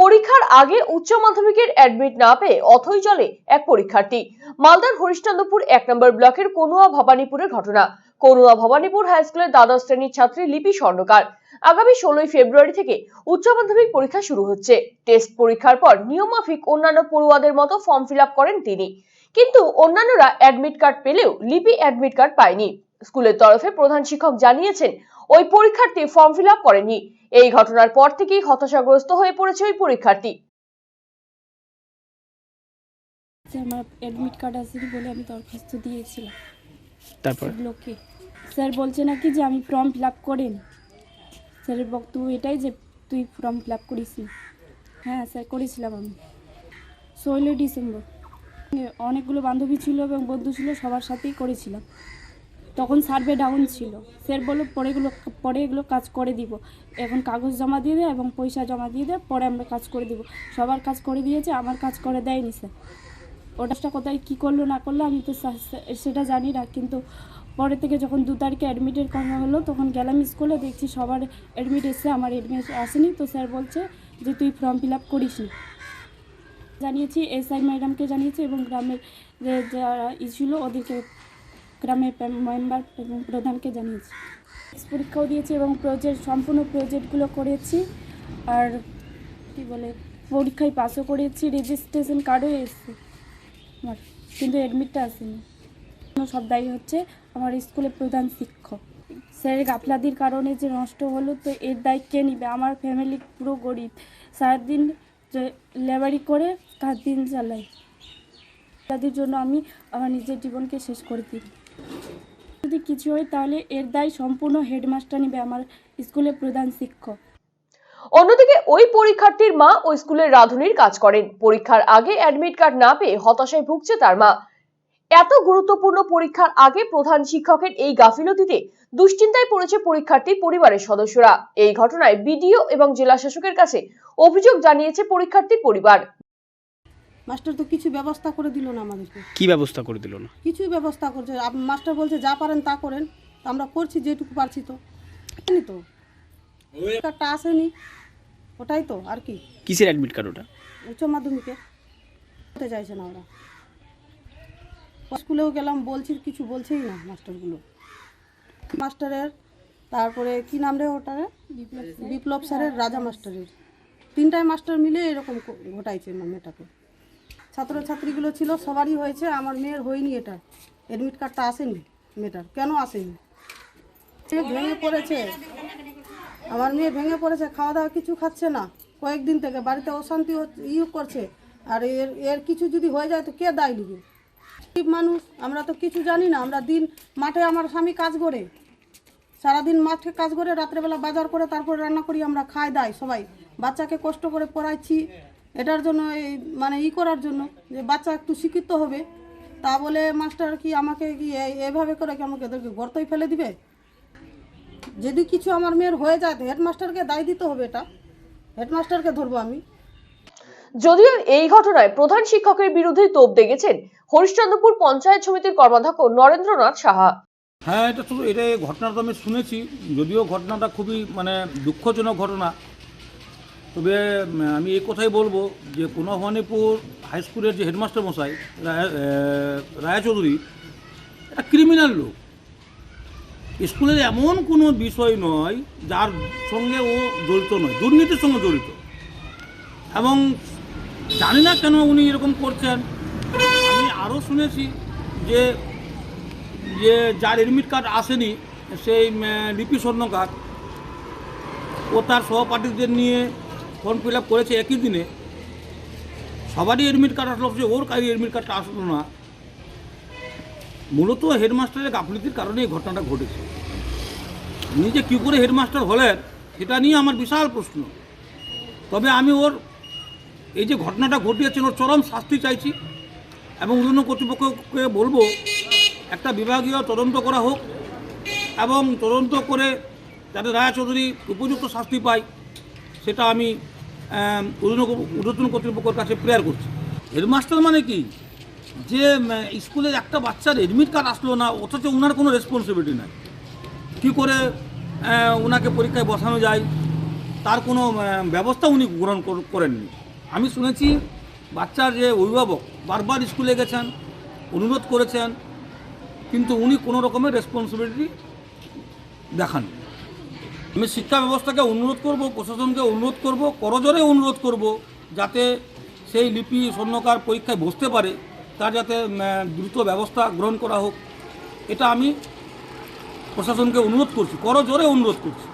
পরীক্ষার আগে উচ্চ মাধ্যমিকের অ্যাডমিট না পেয়ে অথই চলে এক পরীক্ষার্থী। মালদার হরিশ্চন্দ্রপুর এক নম্বর ব্লকের কনুয়া ভবানীপুরের ঘটনা। কনুয়া ভবানীপুর হাই স্কুলের দ্বাদশ শ্রেণির ছাত্রী লিপি স্বর্ণকার। আগামী ষোলোই ফেব্রুয়ারি থেকে উচ্চ মাধ্যমিক পরীক্ষা শুরু হচ্ছে। টেস্ট পরীক্ষার পর নিয়মমাফিক অন্যান্য পড়ুয়াদের মতো ফর্ম ফিল করেন তিনি। কিন্তু অন্যান্যরা অ্যাডমিট কার্ড পেলেও লিপি অ্যাডমিট কার্ড পায়নি। স্কুলের তরফে প্রধান শিক্ষক জানিয়েছেন ওই পরীক্ষার্থী ফর্ম ফিল করেনি। এই ঘটনার পর থেকেই হতাশাগ্রস্ত হয়ে পড়েছে ওই পরীক্ষার্থী। আমার অ্যাডমিট কার্ড আসেনি বলে আমি দরখাস্ত দিয়েছিলাম। তারপর? ব্লকে স্যার বলছে নাকি যে আমি ফর্ম ফিল আপ করিনি। স্যারের বক্তব্য এটাই যে তুই ফর্ম ফিল আপ করিসনি হ্যাঁ স্যার করেছিলাম আমি। ষোলোই ডিসেম্বর। অনেকগুলো বান্ধবী ছিল এবং বন্ধু ছিল সবার সাথেই করেছিলাম। তখন সার্ভে ডাউন ছিল। স্যার বলল, পরে এগুলো পরে এগুলো কাজ করে দিব। এখন কাগজ জমা দিয়ে দে এবং পয়সা জমা দিয়ে দে, পরে আমরা কাজ করে দিব। সবার কাজ করে দিয়েছে, আমার কাজ করে দেয়নি স্যার ওটাটা কোথায়, কী করল, না করল, আমি তো সেটা জানি না, কিন্তু পরে থেকে যখন দু তারিখে অ্যাডমিটের কথা হলো, তখন গেলাম স্কুলে দেখছি সবার অ্যাডমিট এসে আমার অ্যাডমিট আসেনি, তো স্যার বলছে যে, তুই ফর্ম ফিল আপ করিস নি। জানিয়েছি এসআই ম্যাডামকে জানিয়েছি এবং গ্রামের যে, যারা ছিল, ওদেরকে গ্রামের মেম্বার এবং প্রধানকে জানিয়েছি। পরীক্ষাও দিয়েছি এবং প্রজেক্ট সম্পূর্ণ প্রজেক্টগুলো করেছি। আর কি বলে, পরীক্ষায় পাসও করেছি রেজিস্ট্রেশন কার্ডও এসেছে। আমার কিন্তু অ্যাডমিটটা আসেনি। সব দায়ী হচ্ছে আমার স্কুলের প্রধান শিক্ষক। স্যারের গাফলাদির কারণে যে নষ্ট হলো, তো এর দায় কে নিবে? আমার ফ্যামিলি পুরো গরিব। সারাদিন লেবারি করে তার দিন চালাই তাদের জন্য আমি আমার নিজের জীবনকে শেষ করে দিই। যদি কিছু হয়, তাহলে এর দায় সম্পূর্ণ হেডমাস্টার নিবে আমার স্কুলের প্রধান শিক্ষক। অন্যদিকে, ওই পরীক্ষার্থীর মা ওই স্কুলের কাজ করেন। পরীক্ষার আগে অ্যাডমিট কার্ড না পেয়ে হতাশায় ভুগছে তার মা। এত গুরুত্বপূর্ণ পরীক্ষার আগে প্রধান শিক্ষকের এই গাফিলতিতে দুশ্চিন্তায় পড়েছে পরীক্ষার্থীর পরিবারের সদস্যরা। এই ঘটনায় বিডিও এবং জেলা শাসকের কাছে অভিযোগ জানিয়েছে পরীক্ষার্থীর পরিবার। মাস্টার তো কিছু ব্যবস্থা করে দিল না আমাদেরকে। কি ব্যবস্থা করে দিল না? কিছুই ব্যবস্থা করছে আপ- মাস্টার বলছে যা পারেন তা করেন। তা আমরা করছি যেটুকু পারছি তো। জানি তো। কার্ডটা আসেনি। ওটাই তো আর কি। কিসের অ্যাডমিট কার্ড ওটা? উচ্চ মাধ্যমিকে হতে চাইছে না ওরা। স্কুলেও গেলাম বলছি কিছু বলছেই না মাস্টারগুলো। মাস্টারের তারপরে কি নাম রে ওটারে? বিপ্লব স্যারের রাজা মাস্টারের। তিনটায় মাস্টার মিলে এরকম ক- ঘটাইছে মেয়েটাকে। ছাত্রছাত্রীগুলো ছিল, সবারই হয়েছে, আমার মেয়ের হয়নি এটা। অ্যাডমিট কার্ডটা আসেনি, মেয়েটার। কেন আসেনি? ভেঙে পড়েছে। আমার মেয়ে ভেঙে পড়েছে খাওয়া দাওয়া কিছু খাচ্ছে না। কয়েকদিন থেকে বাড়িতে অশান্তি ইয়ে করছে। আর এর এর কিছু যদি হয়ে যায় তো কে দায় নিবে? গরিব মানুষ, আমরা তো কিছু জানি না। আমরা দিন মাঠে আমার স্বামী কাজ করে। সারাদিন মাঠে কাজ করে, রাত্রেবেলা বাজার করে, তারপরে রান্না করি, আমরা খাই, দাই সবাই। বাচ্চাকে কষ্ট করে পড়াইছি এটার জন্য এই মানে ই করার জন্য যে বাচ্চা একটু শিক্ষিত হবে তা বলে মাস্টার কি আমাকে কি এভাবে করে কি আমাকে এদেরকে গর্তই ফেলে দিবে? যদি কিছু আমার মেয়ের হয়ে যায় তো হেডমাস্টারকে দায় দিতে হবে এটা। হেডমাস্টারকে ধরবো আমি। যদিও এই ঘটনায় প্রধান শিক্ষকের বিরুদ্ধে তোপ দেখেছেন হরিশ্চন্দ্রপুর পঞ্চায়েত সমিতির কর্মাধ্যক্ষ নরেন্দ্রনাথ সাহা। হ্যাঁ এটা শুধু এটা এই ঘটনাটা আমি শুনেছি। যদিও ঘটনাটা খুবই মানে দুঃখজনক ঘটনা তবে আমি এই কথাই বলব যে পুনঃভবানীপুর হাই স্কুলের যে হেডমাস্টার মশাই রায়- চৌধুরী, একটা ক্রিমিনাল লোক। স্কুলের এমন কোনো বিষয় নয় যার সঙ্গে ও জড়িত নয়, দুর্নীতির সঙ্গে জড়িত। এবং জানি না কেন উনি এরকম করছেন। আমি আরও শুনেছি যে যে যার এডমিট কার্ড আসেনি, সেই লিপি স্বর্ণকার। ও তার সহপাঠীদের নিয়ে ফর্ম ফিল আপ করেছে একই দিনে। সবারই এডমিট কার্ড আসলো অথচ ওর কাছে এডমিট কার্ডটা আসলো না। মূলত হেডমাস্টারের গাফলিতির কারণে এই ঘটনাটা ঘটেছে। উনি যে কী করে হেডমাস্টার হলেন, সেটা নিয়ে আমার বিশাল প্রশ্ন। তবে আমি ওর এই যে ঘটনাটা ঘটিয়েছেন, ওর চরম শাস্তি চাইছি এবং উন্নয়ন কর্তৃপক্ষকে বলব, একটা বিভাগীয় তদন্ত করা হোক এবং তদন্ত করে যাতে রায় চৌধুরী উপযুক্ত শাস্তি পায়। সেটা আমি উদ্বোধন কর্তৃপক্ষের কাছে প্রেয়ার করছি। হেডমাস্টার মানে কি? যে স্কুলের একটা বাচ্চার এডমিট কার্ড আসলো না, অথচ ওনার কোনো রেসপন্সিবিলিটি নাই। কী করে ওনাকে পরীক্ষায় বসানো যায়? তার কোনো ব্যবস্থা উনি গ্রহণ কর- করেননি। আমি শুনেছি বাচ্চার যে অভিভাবক বারবার স্কুলে গেছেন, অনুরোধ করেছেন, কিন্তু উনি কোনো রকমের রেসপন্সিবিলিটি দেখান আমি শিক্ষা ব্যবস্থাকে অনুরোধ করব, প্রশাসনকে অনুরোধ করব, করজোরে অনুরোধ করব যাতে সেই লিপি স্বর্ণকার পরীক্ষায় বসতে পারে তার যাতে দ্রুত ব্যবস্থা গ্রহণ করা হোক। এটা আমি প্রশাসনকে অনুরোধ করছি, করজোরে অনুরোধ করছি।